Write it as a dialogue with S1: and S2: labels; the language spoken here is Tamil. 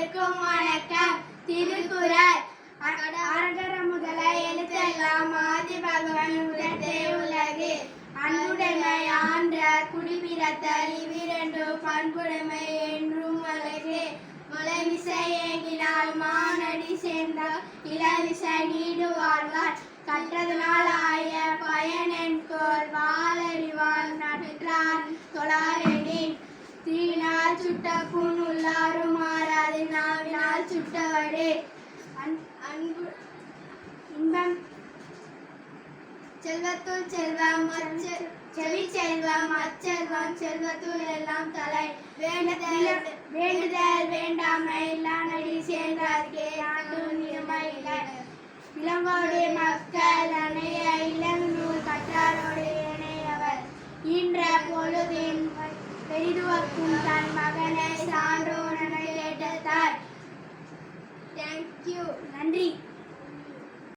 S1: அனைவருக்கும் வணக்கம். திருக்குறள். அரகர முதல எழுத்தெல்லாம் ஆதி பகவன் உலகே உலகு. அன்புடைமை ஆன்ற குடிபிறத்தல் இவ்விரண்டு பண்புடைமை என்றும் அழகு. முளைவிசை ஏங்கினால் மானடி சேர்ந்தால் இளவிசை நீடு கற்றதனால் ஆய பயனென்கோள் வாழறிவார் நடுற்றான் தொழாரெனின். தீனால் சுட்ட புண் உள்ளாரும் மாறாது நாவினால் சுட்டவடு அன்பு இன்பம். செல்வத்துள் செல்வம் செவி செல்வம் அச்செல்வம் செல்வத்துள் எல்லாம் தலை. வேண்டுதல் வேண்டுதல் வேண்டாமை இல்லானடி சேர்ந்தார்கே ஆண்டும் நிலைமை இல்லை இளங்கோடு மக்கள் அணைய இளங்கூர் கற்றாரோடு இணையவர். ஈன்ற பொழுதின் பெரிதுவக்கும் தன் மகனை சான்றோர் நன்றி.